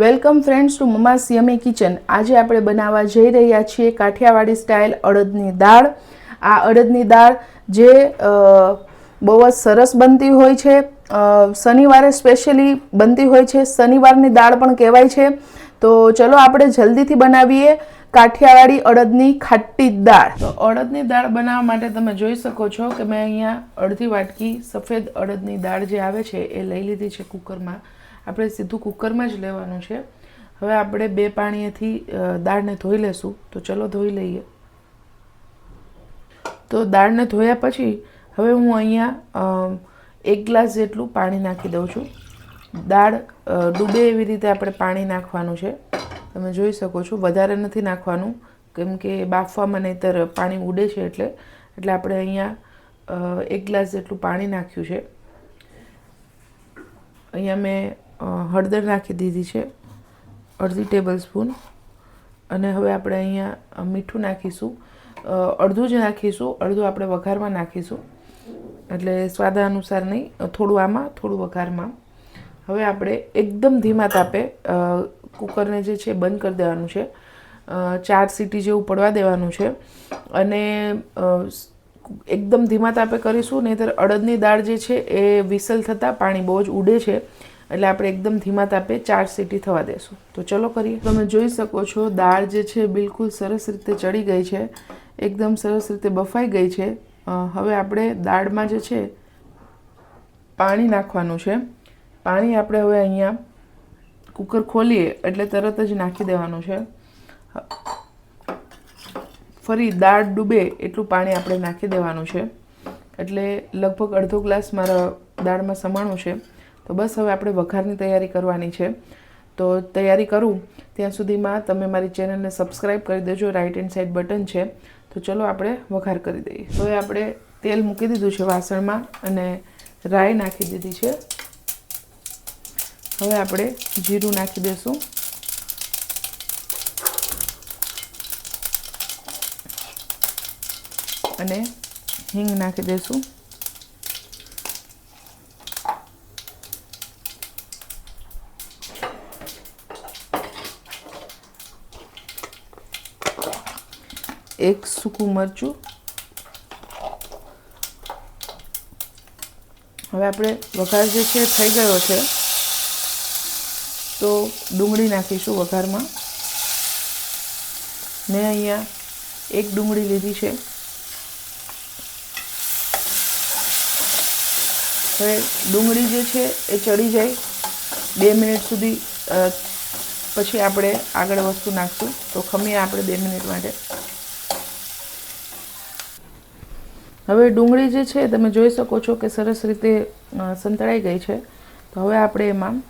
Welcome friends to મમા સિયમી kitchen. આજે આપણે બનાવવા જઈ રહ્યા છીએ કાઠિયાવાડી સ્ટાઇલ અડદની દાળ. આ અડદની દાળ જે બહુ જ સરસ બનતી હોય છે. શનિવારે સ્પેશિયલી બનતી હોય છે. શનિવારની દાળ પણ કહેવાય છે. તો ચલો આપણે જલ્દીથી બનાવીએ કાઠિયાવાડી અડદની ખાટી દાળ. તો અડદની દાળ બનાવવા માટે તમે જોઈ શકો છો કે મેં અહીંયા અડધી વાટકી સફેદ અડદની દાળ જે આવે છે એ લઈ લીધી છે કુકરમાં. આપણે સીધું કુકરમાં જ લેવાનું છે. હવે આપણે બે પાણીએથી દાળને ધોઈ લેશું. તો ચલો ધોઈ લઈએ. તો દાળને ધોયા પછી હવે હું અહીંયા એક ગ્લાસ જેટલું પાણી નાખી દઉં છું. દાળ ડૂબે એવી રીતે આપણે પાણી નાખવાનું છે. તમે જોઈ શકો છો, વધારે નથી નાખવાનું. કેમ કે બાફવામાં નહીંતર પાણી ઉડે છે એટલે. એટલે આપણે અહીંયા એક ગ્લાસ જેટલું પાણી નાખ્યું છે. અહીંયા મેં હળદર નાખી દીધી છે, અડધી ટેબલ સ્પૂન અને હવે આપણે અહીંયા મીઠું નાખીશું. અડધું જ નાખીશું, અડધું આપણે વઘારમાં નાખીશું. એટલે સ્વાદ અનુસાર નહીં થોડું આમાં, થોડું વઘારમાં. હવે આપણે એકદમ ધીમા તાપે કુકરને જે છે બંધ કરી દેવાનું છે. ચાર સીટી જેવું પડવા દેવાનું છે. અને એકદમ ધીમા તાપે કરીશું, નહીંતર અડદની દાળ જે છે એ વિસલ થતાં પાણી બહુ જ ઉડે છે. એટલે આપણે એકદમ ધીમા તાપે ચાર સીટી થવા દેશું. તો ચલો કરીએ. તમે જોઈ શકો છો, દાળ જે છે બિલકુલ સરસ રીતે ચડી ગઈ છે. એકદમ સરસ રીતે બફાઈ ગઈ છે. હવે આપણે દાળમાં જે છે, પાણી નાખવાનું છે. પાણી આપણે હવે અહીંયા કુકર ખોલીએ એટલે તરત જ નાખી દેવાનું છે. ફરી દાળ ડૂબે એટલું પાણી આપણે નાખી દેવાનું છે. એટલે લગભગ અડધો ગ્લાસ મારા દાળમાં સમાણું છે. તો બસ હવે આપણે વઘારની તૈયારી કરવાની છે. તો તૈયારી કરું, ત્યાં સુધીમાં તમે મારી ચેનલને સબસ્ક્રાઈબ કરી દેજો રાઈટ હેન્ડ સાઈડ બટન છે. તો ચલો આપણે વઘાર કરી દઈએ. હવે આપણે તેલ મૂકી દીધું છે વાસણમાં અને રાઈ નાખી દીધી છે. હવે આપણે જીરું નાખી દઈશું અને હિંગ નાખી દઈશું એક સૂકું મરચું. હવે આપણે વઘાર જે છે થઈ ગયો છે. તો ડુંગળી નાખીશું વઘારમાં. મેં અહીંયા એક ડુંગળી લીધી છે. હવે ડુંગળી જે છે એ ચડી જાય. બે મિનિટ સુધી પછી આપણે આગળ વસ્તુ નાખશું. તો ખમીએ આપણે બે મિનિટ માટે. હવે ડુંગળી જે છે, તમે જોઈ શકો છો કે સરસ રીતે સંતળાઈ ગઈ છે. તો હવે આપણે એમાં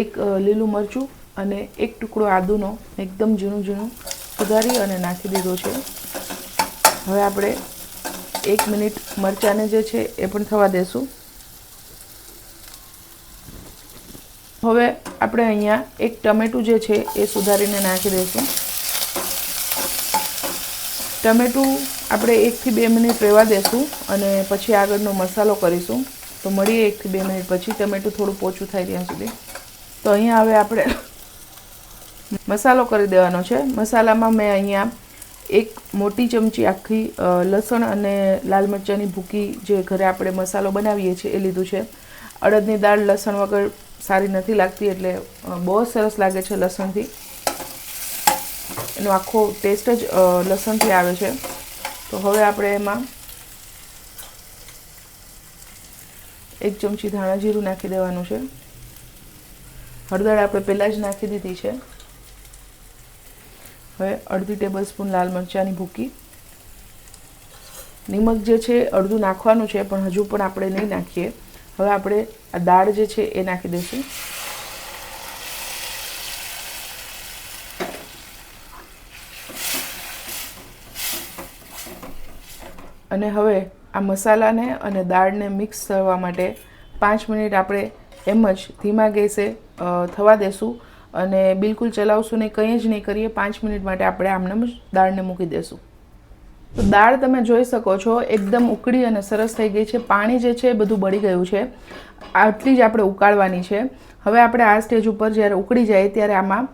એક લીલું મરચું અને એક ટુકડો આદુનો એકદમ ઝીણું ઝીણું સુધારી અને નાખી દીધો છે. હવે આપણે એક મિનિટ મરચાંને જે છે, એ પણ થવા દેશું. હવે આપણે અહીંયા એક ટમેટું જે છે, એ સુધારીને નાખી દઈશું ટમેટું આપણે એકથી બે મિનિટ રહેવા દેશું અને પછી આગળનો મસાલો કરીશું. તો મળીએ એકથી બે મિનિટ પછી. ટમેટું થોડું પોચું થાય ત્યાં સુધી. તો અહીંયા હવે આપણે મસાલો કરી દેવાનો છે. મસાલામાં મેં અહીંયા એક મોટી ચમચી આખી લસણ અને લાલ મરચાંની ભૂકી જે ઘરે આપણે મસાલો બનાવીએ છીએ એ લીધું છે. અડદની દાળ લસણ વગર સારી નથી લાગતી એટલે બહુ સરસ લાગે છે લસણથી. એનો આખો ટેસ્ટ જ લસણથી આવે છે. તો હવે આપણે એમાં એક ચમચી ધાણા જીરું નાખી દેવાનું છે. હળદર આપણે પહેલાં જ નાખી દીધી છે. હવે અડધી ટેબલ સ્પૂન લાલ મરચાંની ભૂકી. નિમક જે છે અડધું નાખવાનું છે, પણ હજુ પણ આપણે નહીં નાખીએ. હવે આપણે આ દાળ જે છે એ નાખી દઈશું. અને હવે આ મસાલાને અને દાળને મિક્સ થવા માટે પાંચ મિનિટ આપણે એમ જ ધીમા ગેસે થવા દેશું અને બિલકુલ ચલાવશું નહીં, કંઈ જ નહીં કરીએ, પાંચ મિનિટ માટે આપણે આમને દાળને મૂકી દેશું. તો દાળ તમે જોઈ શકો છો, એકદમ ઉકળી અને સરસ થઈ ગઈ છે. પાણી જે છે એ બધું બળી ગયું છે. આટલી જ આપણે ઉકાળવાની છે. હવે આપણે આ સ્ટેજ ઉપર જ્યારે ઉકળી જાય ત્યારે આમાં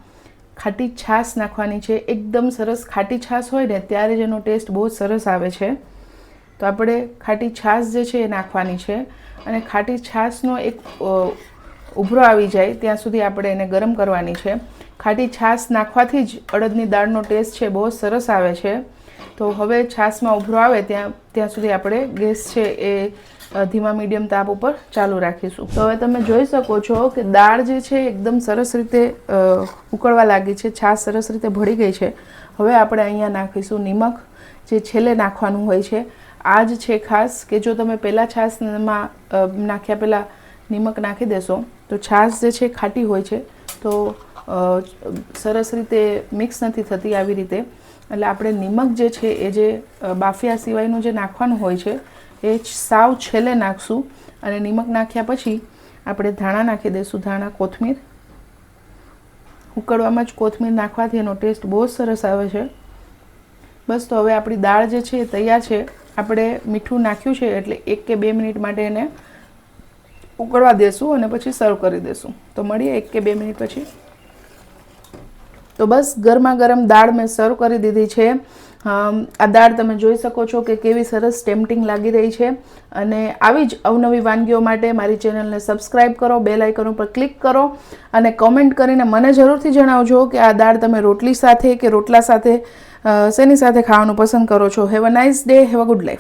ખાટી છાશ નાખવાની છે. એકદમ સરસ ખાટી છાશ હોય ને, ત્યારે જ એનો ટેસ્ટ બહુ સરસ આવે છે. તો આપણે ખાટી છાશ જે છે એ નાખવાની છે. અને ખાટી છાશનો એક ઉભરો આવી જાય ત્યાં સુધી આપણે એને ગરમ કરવાની છે. ખાટી છાશ નાખવાથી જ અડદની દાળનો ટેસ્ટ છે બહુ સરસ આવે છે. તો હવે છાશમાં ઉભરો આવે ત્યાં ત્યાં સુધી આપણે ગેસ છે એ ધીમા મીડિયમ તાપ ઉપર ચાલુ રાખીશું. તો હવે તમે જોઈ શકો છો કે દાળ જે છે એકદમ સરસ રીતે ઉકળવા લાગી છે. છાશ સરસ રીતે ભળી ગઈ છે. હવે આપણે અહીંયા નાખીશું નિમક જે છેલ્લે નાખવાનું હોય છે. આ જ છે ખાસ કે જો તમે પહેલાં છાશમાં નાખ્યા પહેલાં નિમક નાખી દેશો, તો છાશ જે છે ખાટી હોય છે. તો સરસ રીતે મિક્સ નથી થતી આવી રીતે. એટલે આપણે નિમક જે છે એ જે બાફિયા સિવાયનું જે નાખવાનું હોય છે, એ સાવ છેલ્લે નાખશું. અને નિમક નાખ્યા પછી આપણે ધાણા નાખી દઈશું ધાણા, કોથમીર. ઉકળવામાં જ કોથમીર નાખવાથી એનો ટેસ્ટ બહુ સરસ આવે છે. બસ તો હવે આપણી દાળ જે છે એ તૈયાર છે. આપણે મીઠું નાખ્યું છે એટલે એક કે બે મિનિટ માટે એને ઉકળવા દેશું અને પછી સર્વ કરી દેશું. તો મળીએ એક કે બે મિનિટ પછી. તો બસ ગરમા ગરમ દાળ મેં સર્વ કરી દીધી છે. આ દાળ તમે જોઈ શકો છો કે કેવી સરસ ટેમ્પટિંગ લાગી રહી છે. અને આવી જ અવનવી વાનગીઓ માટે મારી ચેનલને સબસ્ક્રાઇબ કરો બેલ આઇકન ઉપર ક્લિક કરો અને કમેન્ટ કરીને મને જરૂરથી જણાવજો કે આ દાળ તમે રોટલી સાથે કે રોટલા સાથે શેની સાથે ખાવાનું પસંદ કરો છો? Have a nice day have a good life